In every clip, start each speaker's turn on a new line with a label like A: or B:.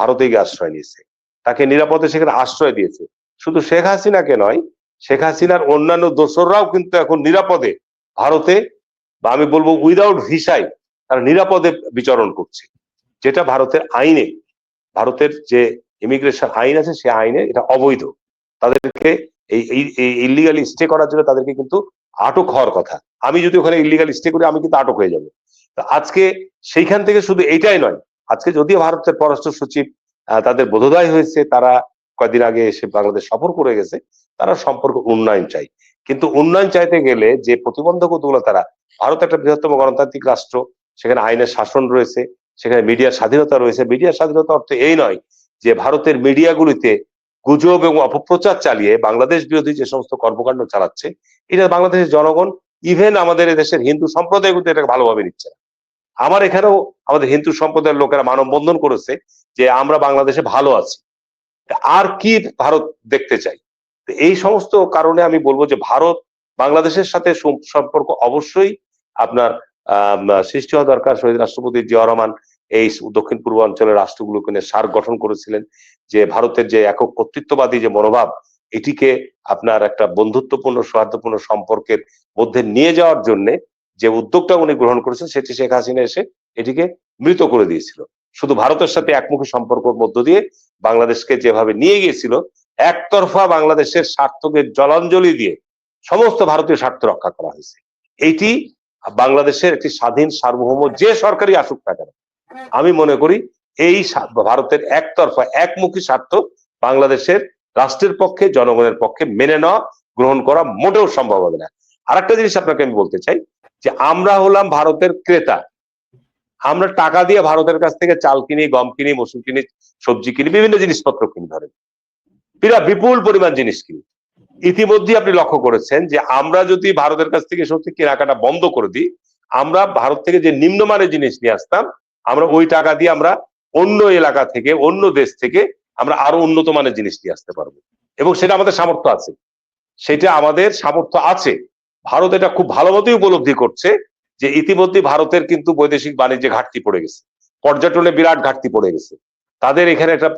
A: ভারতে গিয়ে আশ্রয় নিয়েছে। তাকে নিরাপদে সেখানে আশ্রয় দিয়েছে। শুধু শেখ হাসিনাকে নয়, শেখ হাসিনার অন্যান্য দোসররাও কিন্তু এখন নিরাপদে ভারতে বা আমি বলব উইদাউট ভিসাই তারা নিরাপদে বিচরণ করছে। যেটা ভারতের আইনে, ভারতের যে ইমিগ্রেশন আইন আছে সে আইনে এটা অবৈধ। তাদেরকে এই ইলিগালি স্টে করার জন্য তাদেরকে কিন্তু আটক হওয়ার কথা। আমি যদি ওখানে ইলিগাল স্টে করি, আমি কিন্তু আটক হয়ে যাব। আজকে সেইখান থেকে শুধু এইটাই নয় আজকে যদিও ভারতের পররাষ্ট্র সচিব তাদের বোধোদয় হয়েছে, তারা কয়েকদিন আগে এসে বাংলাদেশ সফর করে গেছে, তারা সম্পর্ক উন্নয়ন চাই কিন্তু উন্নয়ন চাইতে গেলে যে প্রতিবন্ধকগুলো তারা, ভারত একটা বৃহত্তম গণতান্ত্রিক রাষ্ট্র, সেখানে আইনের শাসন রয়েছে, সেখানে মিডিয়ার স্বাধীনতা রয়েছে। মিডিয়ার স্বাধীনতা অর্থ এই নয় যে ভারতের মিডিয়াগুলিতে গুজব এবং অপপ্রচার চালিয়ে বাংলাদেশ বিরোধী যে সমস্ত কর্মকাণ্ড চালাচ্ছে, এটা বাংলাদেশের জনগণ ইভেন আমাদের দেশের হিন্দু সম্প্রদায় কিন্তু এটাকে ভালোভাবে নিচ্ছে না। আমার এখানেও আমাদের হিন্দু সম্প্রদায়ের লোকেরা মানববন্ধন করেছে যে আমরা বাংলাদেশে ভালো আছি। আর কি ভারত দেখতে চাই? এই সমস্ত কারণে আমি বলব যে ভারত বাংলাদেশের সাথে সম্পর্ক অবশ্যই আপনার সৃষ্টি হওয়া দরকার। শহীদ রাষ্ট্রপতি জিয়া রহমান এই দক্ষিণ পূর্ব অঞ্চলের রাষ্ট্রগুলোকে নিয়ে সার গঠন করেছিলেন যে ভারতের যে একক কর্তৃত্ববাদী যে মনোভাব, এটিকে আপনার একটা বন্ধুত্বপূর্ণ, সৌহার্দ্যপূর্ণ সম্পর্কের মধ্যে নিয়ে যাওয়ার জন্য যে উদ্যোগটা উনি গ্রহণ করেছেন সেটি শেখ হাসিনা এসে এটিকে মৃত করে দিয়েছিল। শুধু ভারতের সাথে একমুখী সম্পর্কের মধ্য দিয়ে বাংলাদেশকে যেভাবে নিয়ে গিয়েছিল, একতরফা বাংলাদেশের স্বার্থকে জলাঞ্জলি দিয়ে সমস্ত ভারতীয় স্বার্থ রক্ষা করা হয়েছে। এইটি বাংলাদেশের একটি স্বাধীন সার্বভৌম যে সরকারি আসুক না কেন, আমি মনে করি এই ভারতের একতরফা, একমুখী স্বার্থ বাংলাদেশের রাষ্ট্রের পক্ষে, জনগণের পক্ষে মেনে নেওয়া, গ্রহণ করা মোটেও সম্ভব হবে না। আরেকটা জিনিস আপনাকে আমি বলতে চাই যে আমরা হলাম ভারতের ক্রেতা। আমরা টাকা দিয়ে ভারতের কাছ থেকে চাল কিনি, গম কিনি, মসুর কিনি, সবজি কিনি, বিভিন্ন জিনিসপত্র কিনি ধরেন। বিরাট বিপুল পরিমাণ জিনিস কিনি। ইতিমধ্যে আপনি লক্ষ্য করেছেন যে আমরা যদি ভারতের কাছ থেকে সত্যি কেনাকাটা বন্ধ করে দিই, আমরা ভারত থেকে যে নিম্নমানের জিনিস নিয়ে আসতাম, আমরা ওই টাকা দিয়ে আমরা অন্য এলাকা থেকে, অন্য দেশ থেকে আমরা আরও উন্নত মানের জিনিস নিয়ে আসতে পারব। এবং সেটা আমাদের সামর্থ্য আছে। সেটা আমাদের সামর্থ্য আছে। ভারত এটা খুব ভালো মতোই উপলব্ধি করছে যে ইতিমধ্যে ভারতের কিন্তু বৈদেশিক বাণিজ্যে ঘাটতি পড়ে গেছে। পর্যটনে বিরাট ঘাটতি পড়ে গেছে। তাদের এখানে একটা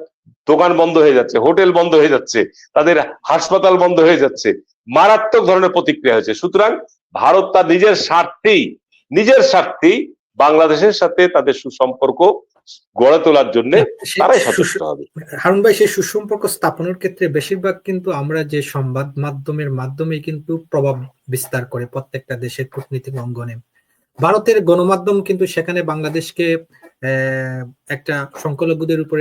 A: দোকান বন্ধ হয়ে যাচ্ছে, হোটেল বন্ধ হয়ে যাচ্ছে, তাদের হাসপাতাল বন্ধ হয়ে যাচ্ছে, মারাত্মক ধরনের প্রতিক্রিয়া হয়েছে। সুতরাং ভারত তার নিজের স্বার্থেই নিজের স্বার্থেই বাংলাদেশের সাথে তাদের সুসম্পর্ক গড়ে তোলার জন্য তারাই সচেষ্ট হবে।
B: হারুন ভাই সেই সুসম্পর্ক স্থাপনের ক্ষেত্রে বেশিরভাগ কিন্তু আমরা যে সংবাদ মাধ্যমের মাধ্যমে কিন্তু প্রভাব বিস্তার করে প্রত্যেকটা দেশের কূটনীতিক অঙ্গনে। ভারতের গণমাধ্যম কিন্তু সেখানে বাংলাদেশকে একটা সংখ্যালঘুদের উপরে